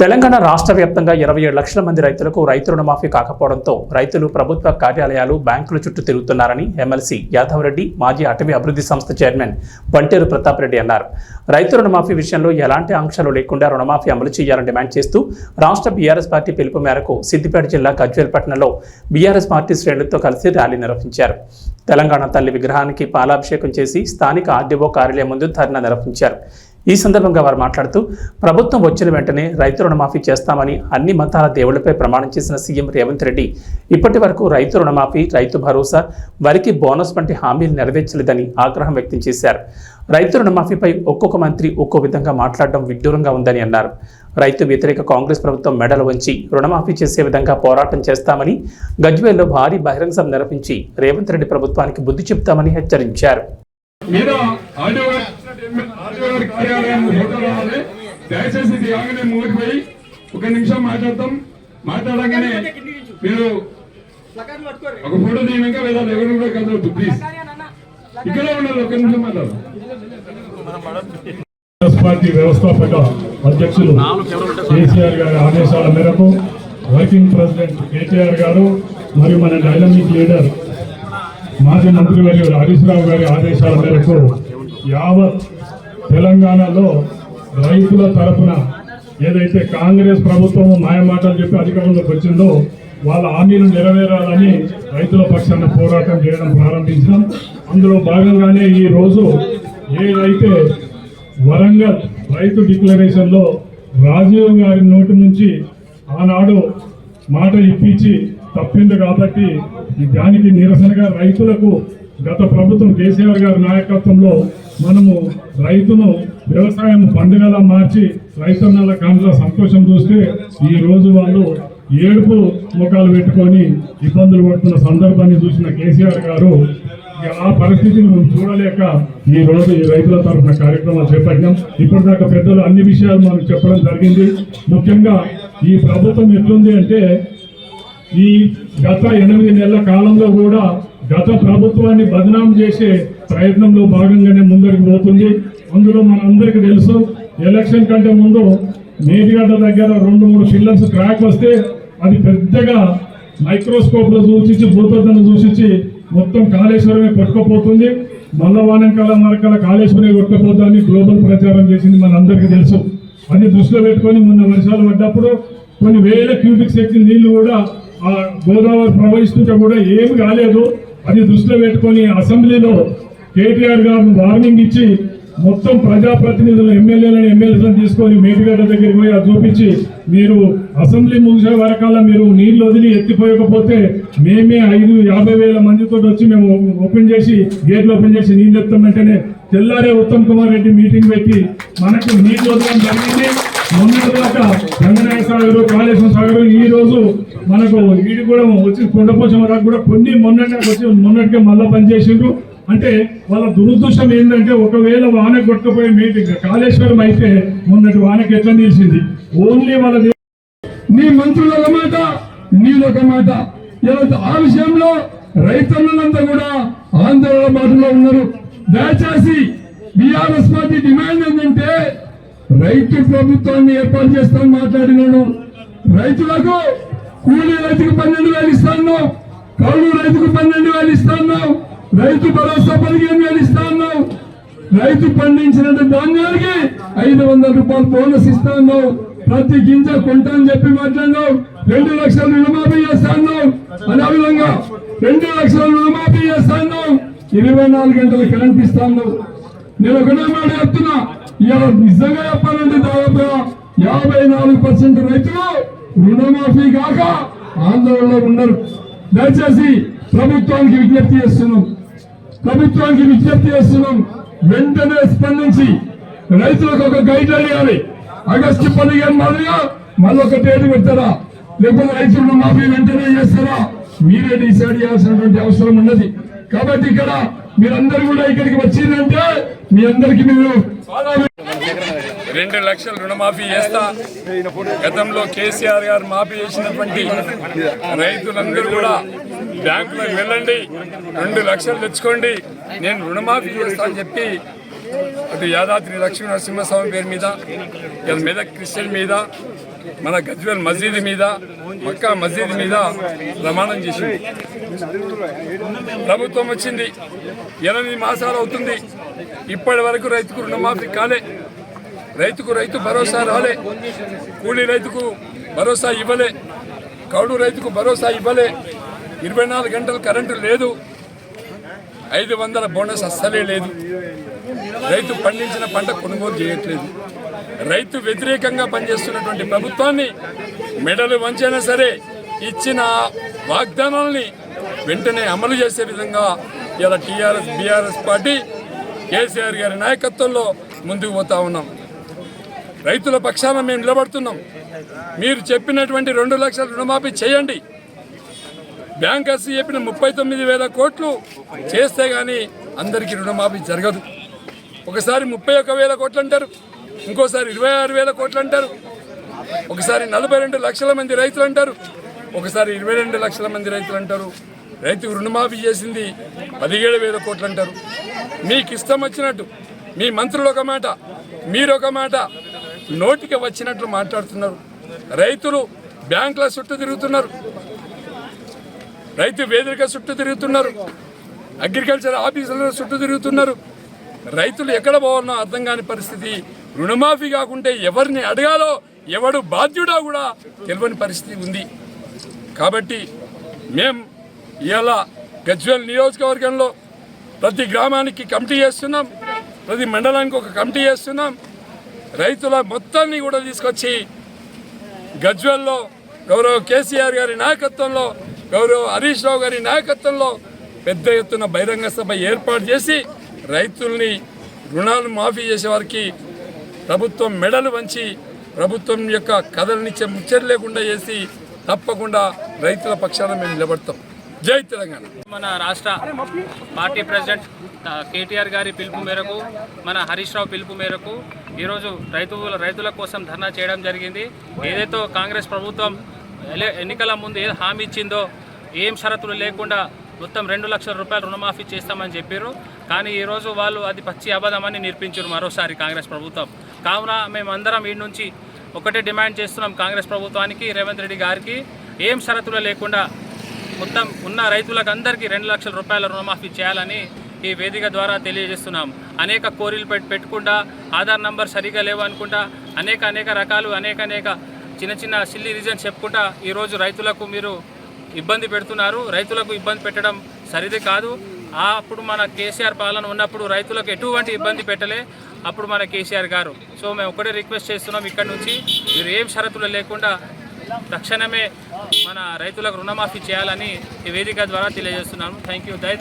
తెలంగాణ రాష్ట్ర వ్యాప్తంగా ఇరవై ఏడు లక్షల మంది రైతులకు రైతు రుణమాఫీ కాకపోవడంతో రైతులు ప్రభుత్వ కార్యాలయాలు బ్యాంకుల చుట్టూ తిరుగుతున్నారని ఎమ్మెల్సీ యాదవరెడ్డి మాజీ అటవీ అభివృద్ధి సంస్థ చైర్మన్ బంటేరు ప్రతాప్ రెడ్డి అన్నారు. రైతు రుణమాఫీ విషయంలో ఎలాంటి ఆంక్షలు లేకుండా రుణమాఫీ అమలు చేయాలని డిమాండ్ చేస్తూ రాష్ట్ర బీఆర్ఎస్ పార్టీ పిలుపు మేరకు సిద్దిపేట జిల్లా గజ్వేల్ పట్టణంలో బీఆర్ఎస్ పార్టీ శ్రేణులతో కలిసి ర్యాలీ నిర్వహించారు. తెలంగాణ తల్లి విగ్రహానికి పాలాభిషేకం చేసి స్థానిక ఆర్డీఓ కార్యాలయం ముందు ధర్నా నిర్వహించారు. ఈ సందర్భంగా వారు మాట్లాడుతూ ప్రభుత్వం వచ్చిన వెంటనే రైతు రుణమాఫీ చేస్తామని అన్ని మతాల దేవుళ్ళపై ప్రమాణం చేసిన సీఎం రేవంత్ రెడ్డి ఇప్పటి వరకు రైతు రుణమాఫీ రైతు భరోసా వరికి బోనస్ వంటి హామీలు నెరవేర్చలేదని ఆగ్రహం వ్యక్తం చేశారు. రైతు రుణమాఫీపై ఒక్కొక్క మంత్రి ఒక్కో విధంగా మాట్లాడడం విడ్డూరంగా ఉందని అన్నారు. రైతు వ్యతిరేక కాంగ్రెస్ ప్రభుత్వం మెడలు వంచి రుణమాఫీ చేసే విధంగా పోరాటం చేస్తామని గజ్వేల్లో భారీ బహిరంగ సభ నిర్వహించి రేవంత్ రెడ్డి ప్రభుత్వానికి బుద్ధి చెప్తామని హెచ్చరించారు. మీద ఆడియో ఫోటో రావాలి దయచేసి ఇది ఆగనే ముందుకు పోయి ఒక నిమిషం మాట్లాడతాం. మాట్లాడగానే మీరు ఒక ఫోటో తీయక వేదాలు ఎవరు కూడా కదలవద్దు ప్లీజ్ ఇక్కడ ఉండాలి ఒక నిమిషం మాట్లాడు. పార్టీ వ్యవస్థాపక అధ్యక్షులు కేసీఆర్ గారి ఆదేశాల మేరకు వర్కింగ్ ప్రెసిడెంట్ కేటీఆర్ గారు మరియు మన డైనమిక్ లీడర్ మాజీ మంత్రి వర్యులు హరీష్ రావు గారి ఆదేశాల మేరకు యావత్ తెలంగాణలో రైతుల తరఫున ఏదైతే కాంగ్రెస్ ప్రభుత్వం మాయమాటలు చెప్పి అధికారంలోకి వచ్చిందో వాళ్ళ హామీలు నెరవేరాలని రైతుల పక్షాన పోరాటం చేయడం ప్రారంభించాం. అందులో భాగంగానే ఈ రోజు ఏదైతే వరంగల్ రైతు డిక్లరేషన్లో రాజీవ్ గారి నోటి నుంచి ఆనాడు మాట ఇప్పించి తప్పింది కాబట్టి ఈ దానికి నిరసనగా రైతులకు గత ప్రభుత్వం కేసీఆర్ గారి నాయకత్వంలో మనము రైతును వ్యవసాయం పండుగలా మార్చి రైతన్నల కాంట్లో సంతోషం చూస్తే ఈ రోజు వాళ్ళు ఏడుపు ముఖాలు పెట్టుకొని ఇబ్బందులు పడుతున్న సందర్భాన్ని చూసిన కేసీఆర్ గారు ఆ పరిస్థితిని మనం చూడలేక ఈ రోజు ఈ రైతుల తరఫున కార్యక్రమాలు చేపట్టాం ఇప్పటిదాకా పెద్దలు అన్ని విషయాలు మనకు చెప్పడం జరిగింది. ముఖ్యంగా ఈ ప్రభుత్వం ఎట్లుంది అంటే ఈ గత ఎనిమిది నెలల కాలంలో కూడా గత ప్రభుత్వాన్ని బదనాం చేసే ప్రయత్నంలో భాగంగానే ముందరికి పోతుంది. అందులో మనందరికీ తెలుసు ఎలక్షన్ కంటే ముందు మేడిగడ్డ దగ్గర రెండు మూడు పిల్లర్స్ క్రాక్ వస్తే అది పెద్దగా మైక్రోస్కోప్లో చూసించి భూతద్దను చూసించి మొత్తం కాళేశ్వరమే కొట్టుకుపోతుంది. మల్లవానంకాల మరకల కాళేశ్వరమే కొట్టుకుపోతుందని గ్లోబల్ ప్రచారం చేసింది మనందరికీ తెలుసు. అది దృష్టిలో పెట్టుకొని మొన్న వర్షాలు పడ్డప్పుడు కొన్ని వేల క్యూబిక్ సెక్షన్ నీళ్ళు కూడా ఆ గోదావరి ప్రవహిస్తుంటే కూడా ఏమి కాలేదు. అది దృష్టిలో పెట్టుకొని అసెంబ్లీలో కేటీఆర్ గారు వార్నింగ్ ఇచ్చి మొత్తం ప్రజాప్రతినిధులు ఎమ్మెల్యేలను ఎమ్మెల్యేలను తీసుకొని మేటిగడ్డ దగ్గరికి పోయి అది చూపించి మీరు అసెంబ్లీ ముగిసే వరకల్లా మీరు నీళ్ళు వదిలి ఎత్తిపోయకపోతే మేమే ఐదు యాభై వేల మందితో వచ్చి మేము ఓపెన్ చేసి గేట్లు ఓపెన్ చేసి నీళ్ళు ఎత్తామంటేనే తెల్లారే ఉత్తమ్ కుమార్ రెడ్డి మీటింగ్ పెట్టి మనకు నీళ్ళు వదలడం జరిగింది. మొన్నటి దాకా రంగనాయ సాగర్ కాళేశ్వరం సాగర్ ఈ రోజు మనకు వీడి కూడా వచ్చి కొండపోచం వరకు కూడా కొన్ని మొన్నటి వచ్చి మొన్నటికే మళ్ళా పనిచేసిండ్రు. అంటే వాళ్ళ దురదృష్టం ఏంటంటే ఒకవేళ వాన కొట్టకపోయే మీటింగ్ కాళేశ్వరం అయితే మొన్నటి వానకి ఎట్లా నిలిచింది? ఓన్లీ వాళ్ళ నీ మంత్రుల మాట నీదొక మాట. ఆ విషయంలో రైతన్నులంతా కూడా ఆందోళన బాటలో ఉన్నారు. దయచేసి బీఆర్ఎస్ పార్టీ డిమాండ్ ఏంటంటే రైతు ప్రభుత్వాన్ని ఏర్పాటు చేస్తామని మాట్లాడినాను. రైతులకు కూలీ రైతుకు పన్నెండు వేలు ఇస్తాను. కౌలు రైతుకు పన్నెండు వేలు ఇస్తాను. రైతు భరోసా పదిహేను వేలు ఇస్తాను. రైతు పండించిన ధాన్యానికి ఐదు వందల రూపాయలు బోనస్ ఇస్తాను. ప్రతి గింజ కొంటా అని చెప్పి మాట్లాడినావు రెండు లక్షల రుణమాఫీ చేస్తాను. అదేవిధంగా రెండు లక్షల రుణమాఫీ చేస్తాను. ఇరవై నాలుగు గంటలు కరెంట్ ఇస్తాను. నేను ఒకటే మాట చెప్తున్నా. ఇవాళ నిజంగా చెప్పాలంటే దాదాపుగా యాభై నాలుగు పర్సెంట్ రైతులు రుణమాఫీ కాక ఆందోళనలో ఉన్నారు. దయచేసి ప్రభుత్వానికి విజ్ఞప్తి చేస్తున్నాం. ప్రభుత్వానికి విజ్ఞప్తి చేస్తున్నాం. వెంటనే స్పందించి రైతులకు ఒక గైడ్ లైన్ ఆగస్టు పదిహేను మాదిరిగా మళ్ళీ ఒక డేట్ పెడతారా? లేకపోతే రైతులను మాఫీ వెంటనే చేస్తారా? మీరే డిసైడ్ చేయాల్సినటువంటి అవసరం ఉన్నది. కాబట్టి ఇక్కడ మీరందరూ కూడా ఇక్కడికి వచ్చిందంటే మీ అందరికి మీరు రెండు లక్షల రుణమాఫీ చేస్తా. గతంలో కేసీఆర్ గారు మాఫీ చేసినటువంటి రైతులందరూ కూడా బ్యాంకులకు వెళ్ళండి. రెండు లక్షలు తెచ్చుకోండి. నేను రుణమాఫీ చేస్తా అని చెప్పి అటు యాదాద్రి లక్ష్మీ నరసింహస్వామి పేరు మీద ఇక మెదక్ క్రిస్టియన్ మీద మన గజ్వేల్ మసీదు మీద మక్కా మసీదు మీద ప్రమాణం చేసింది. ప్రభుత్వం వచ్చింది. ఎనిమిది మాసాలు అవుతుంది. ఇప్పటి వరకు రైతుకు రుణమాఫీ కాలే. రైతుకు రైతు భరోసా రాలే. కూలీ రైతుకు భరోసా ఇవ్వలే. కౌడు రైతుకు భరోసా ఇవ్వలే. ఇరవై నాలుగు గంటలు కరెంటు లేదు. ఐదు వందల బోనస్ అస్సలే లేదు. రైతు పండించిన పంట కొనుగోలు చేయట్లేదు. రైతు వ్యతిరేకంగా పనిచేస్తున్నటువంటి ప్రభుత్వాన్ని మెడలు వంచైనా సరే ఇచ్చిన వాగ్దానాల్ని వెంటనే అమలు చేసే విధంగా ఇలా టీఆర్ఎస్ బీఆర్ఎస్ పార్టీ కేసీఆర్ గారి నాయకత్వంలో ముందుకు పోతా ఉన్నాం. రైతుల పక్షాన మేము నిలబడుతున్నాం. మీరు చెప్పినటువంటి రెండు లక్షల రుణమాఫీ చేయండి. బ్యాంకర్స్ చెప్పిన ముప్పై తొమ్మిది వేల కోట్లు చేస్తే కానీ అందరికీ రుణమాఫీ జరగదు. ఒకసారి ముప్పై ఒక్క వేల కోట్లు అంటారు. ఇంకోసారి ఇరవై ఆరు వేల కోట్లు అంటారు. ఒకసారి నలభై రెండు లక్షల మంది రైతులు అంటారు. ఒకసారి ఇరవై రెండు లక్షల మంది రైతులు అంటారు. రైతుకు రుణమాఫీ చేసింది పదిహేడు వేల కోట్లు అంటారు. మీకు ఇష్టం వచ్చినట్టు మీ మంత్రులు ఒక మాట మీరు ఒక మాట నోటికి వచ్చినట్లు మాట్లాడుతున్నారు. రైతులు బ్యాంకుల చుట్టూ తిరుగుతున్నారు. రైతు వేదిక చుట్టూ తిరుగుతున్నారు. అగ్రికల్చర్ ఆఫీసుల చుట్టూ తిరుగుతున్నారు. రైతులు ఎక్కడ పోవాలనో అర్థం కాని పరిస్థితి రుణమాఫీ కాకుంటే ఎవరిని అడగాలో ఎవడు బాధ్యుడా కూడా తెలియని పరిస్థితి ఉంది. కాబట్టి మేం ఇవాళ గజ్వేల్ నియోజకవర్గంలో ప్రతి గ్రామానికి కమిటీ చేస్తున్నాం ప్రతి మండలానికి ఒక కమిటీ చేస్తున్నాం. రైతుల మొత్తాన్ని కూడా తీసుకొచ్చి గజ్వేల్లో గౌరవ కేసీఆర్ గారి నాయకత్వంలో గౌరవ హరీష్ రావు గారి నాయకత్వంలో పెద్ద ఎత్తున బహిరంగ సభ ఏర్పాటు చేసి రైతుల్ని రుణాలు మాఫీ చేసే వారికి ప్రభుత్వం మెడలు వంచి ప్రభుత్వం యొక్క కథలనిచ్చే ముచ్చట లేకుండా చేసి తప్పకుండా రైతుల పక్షాన మేము నిలబడతాం. జై తెలంగాణ. మన రాష్ట్ర పార్టీ ప్రెసిడెంట్ కేటీఆర్ గారి పిలుపు మేరకు మన హరీష్ రావు పిలుపు మేరకు ఈరోజు రైతుల రైతుల కోసం ధర్నా చేయడం జరిగింది. ఏదైతే కాంగ్రెస్ ప్రభుత్వం ఎన్నికల ముందు ఏ హామీ ఇచ్చిందో ఏం షరతులు లేకుండా మొత్తం రెండు లక్షల రూపాయలు రుణమాఫీ చేస్తామని చెప్పారు కానీ ఈరోజు వాళ్ళు అది పచ్చి అబద్ధమని నిర్పించారు మరోసారి కాంగ్రెస్ ప్రభుత్వం. కావున మేమందరం వీడి నుంచి ఒకటే డిమాండ్ చేస్తున్నాం కాంగ్రెస్ ప్రభుత్వానికి రేవంత్ రెడ్డి గారికి. ఏం షరతులు లేకుండా మొత్తం ఉన్న రైతులకు అందరికీ రెండు లక్షల రూపాయల రుణమాఫీ చేయాలని ఈ వేదిక ద్వారా తెలియజేస్తున్నాం. అనేక కోరికలు పెట్ పెట్టుకుంటా ఆధార్ నంబర్ సరిగా లేవు అనుకుంటా అనేక అనేక రకాలు అనేక అనేక చిన్న చిన్న సిల్లీ రీజన్స్ చెప్పుకుంటా ఈరోజు రైతులకు మీరు ఇబ్బంది పెడుతున్నారు. రైతులకు ఇబ్బంది పెట్టడం సరిది కాదు. అప్పుడు మన కేసీఆర్ పాలన ఉన్నప్పుడు రైతులకు ఎటువంటి ఇబ్బంది పెట్టలే. అప్పుడు మన కేసీఆర్ గారు. సో మేము ఒకటే రిక్వెస్ట్ చేస్తున్నాం ఇక్కడ నుంచి మీరు ఏం షరతులు లేకుండా తక్షణమే మన రైతులకు రుణమాఫీ చేయాలని ఈ వేదిక ద్వారా తెలియజేస్తున్నాను. థ్యాంక్ యూ దై